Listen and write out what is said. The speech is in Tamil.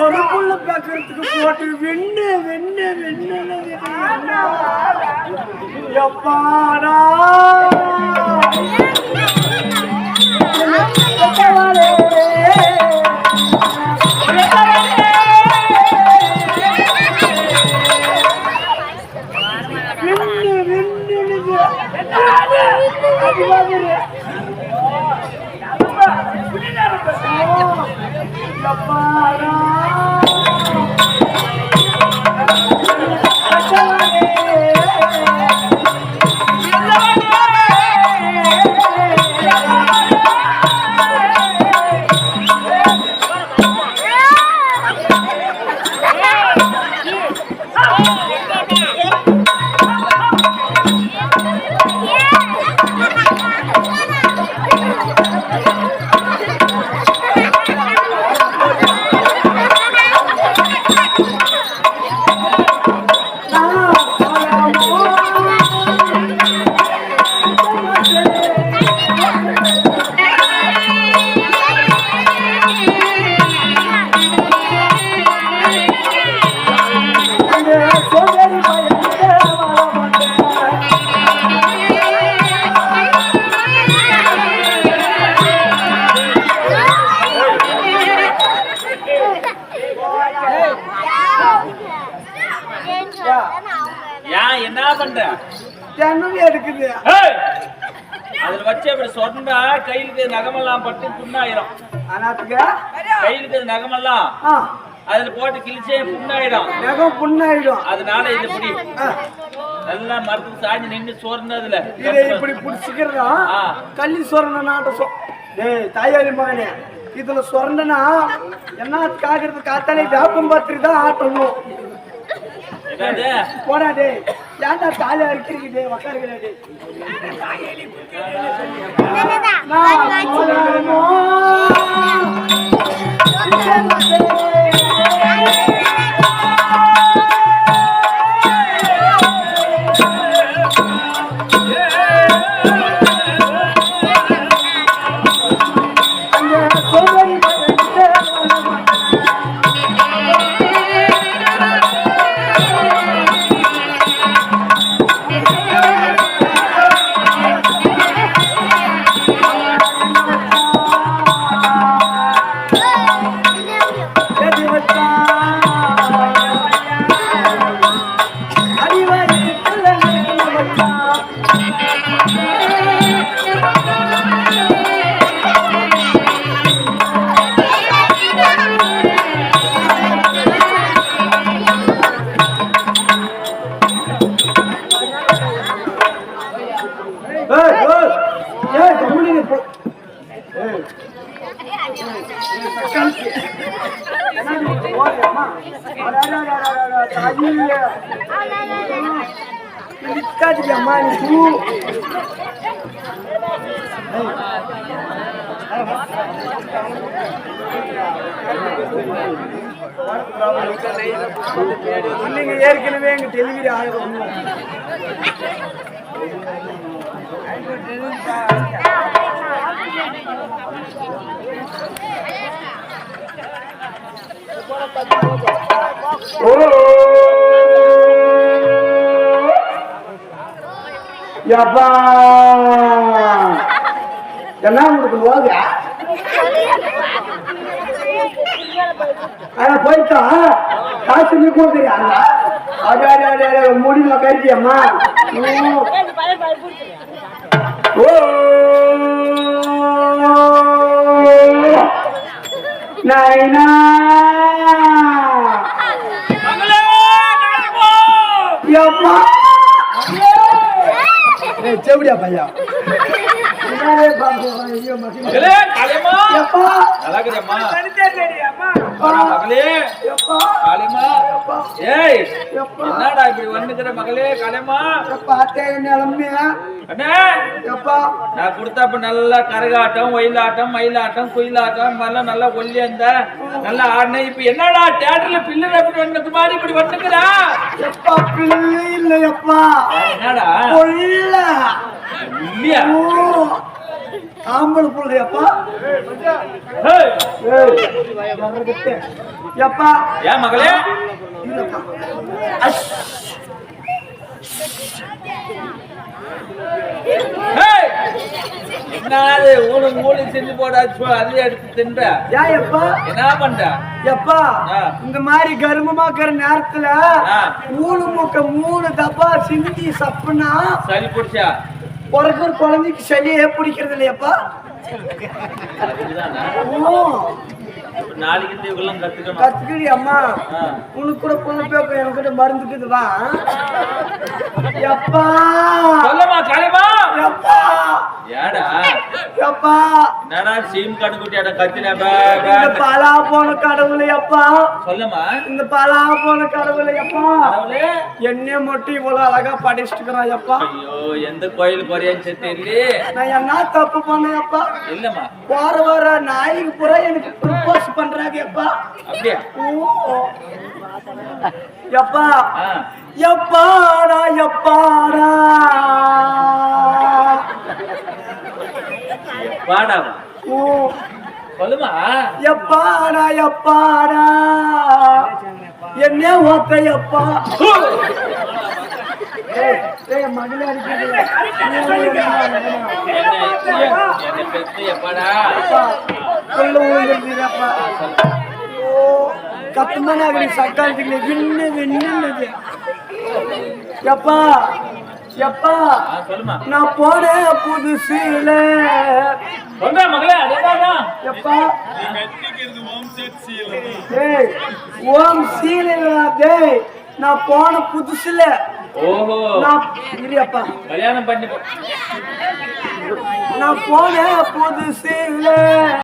ஒரு புள்ள பாக்குறதுக்கு போட்டு வெண்ணு வெண்ணு வெண்ணு எப்பாடா எப்பாடா தினம் எடுக்குது. ஏய்! அதுல வச்சு அப்படி சொன்னா கையிலுக்கு நகமெல்லாம் பட்டு புண்ணாயிரும். கையிலுக்கு நகமெல்லாம் ஆ. அதுல போட்டு கிழிச்சே புண்ணாயிடும். நகம் புண்ணாயிடும். அதனால இது இப்படி ஆ, நல்லா மரத்துக்கு சாஞ்சு நின்று சோர்ந்ததுல இதை இப்படி பிடிச்சிக்கிறதா? ஆ. கள்ளி சொரண நாட்ட சொ டேய் தாயாரி மகனே இதுல சொரணனா என்ன காக்கிறது காத்தாலே வேப்பம் பத்திரி தான் ஆட்டணும் போடா டேய். ஏன்டா தாலி அறுக்கிறீங்க டேய் நான் தாயே. நிக்காதீங்கம்மா, நீ நீங்க ஏற்கனவே எங்க டெலிவரி ஆகும் என்ன உங்களுக்கு போகுது ஆனா போயிட்டா? காசு நீ கொடுக்குறியாங்க முடியல கருத்தியம்மா ஓ! நைனா செவடியா பையா தெரியாமா மகளே, ஏய் என்னடா இப்படி வந்துக்கிற மகளே கலைமா எப்பா அத்தை நிலமைய அண்ணே! எப்பா. நான் கொடுத்தப்ப நல்லா கரகாட்டம் ஒயிலாட்டம் மயிலாட்டம் குயிலாட்டம் மாதிரிலாம் நல்லா ஒல்லி நல்லா ஆடினேன் இப்ப என்னடா தியேட்டர்ல பில்லர் எப்படி வந்தது மாதிரி இப்படி வந்துக்கிறா? எப்பா பிள்ளை இல்ல எப்பா. என்னடா? கொள்ள இல்லையா ஆம்பளை எப்பா. ஏன் மகளே? என்னது ஊடு மூணு செஞ்சு போடாச்சு அதையும் எடுத்து தின்ற ஏன் எப்பா என்ன பண்ற எப்பா. இந்த மாதிரி கர்ப்பமாக்குற நேரத்துல. மூணு முக்க மூணு டப்பா சிந்தி சப்புனா சளி பிடிச்சா பிறக்கிற குழந்தைக்கு சளியே பிடிக்கிறது இல்லையப்பா? ஓ நாளைக்கு இவங்கெல்லாம் கத்துக்கணும். கத்துக்கிடி அம்மா. ஆ. உனக்கு கூட பொண்ணு என்கிட்ட மருந்துக்குது வா எப்பா? சொல்லமா கலைமா. எப்பா? ஏடா. எப்பா என்னடா சீம் கட்டு குட்டியாட கத்தின பே, இந்த. பலா போன கடவுளை அப்பா சொல்லமா இந்த பலா போன கடவுளை. அப்பா. என்னைய மட்டும் இவ்வளவு அழகா படிச்சுட்டுக்கிறான் அப்பா ஐயோ எந்த கோயிலுக்கு போறியான்னு தெரியல. நான் என்ன தப்பு பண்ணேன் அப்பா இல்லம்மா. போற வர நாய்க்கு பூரா எனக்கு ப்ரப்போஸ் பண்றாங்க அப்பா அப்படியா? ஓ. எப்பா. எப்பாடா எப்பாடா வாடாவா ஓ. சொல்லுமா? எப்பாடா எப்பாடா? என்ன ஒத்த எப்பா? ஏய், ஏய், மகளே அடிக்குது. என்ன என்ன பெத்து எப்பாடா? அப்பா, கொள்ள விழுந்துருச்சுப்பா. ஓ, கத்துமான அகடி சக்காலத்துக்கு விண்ணு எப்பா எப்பா நான் போன புதுசுல. சொல்றா மகளே அதேதான் எப்பா ஏய் ஓம் சீலா டேய் நான் போன புதுசுல. ஓஹோ. நான் இல்லையப்பா கல்யாணம் பண்ணி நான் போன புதுசுல.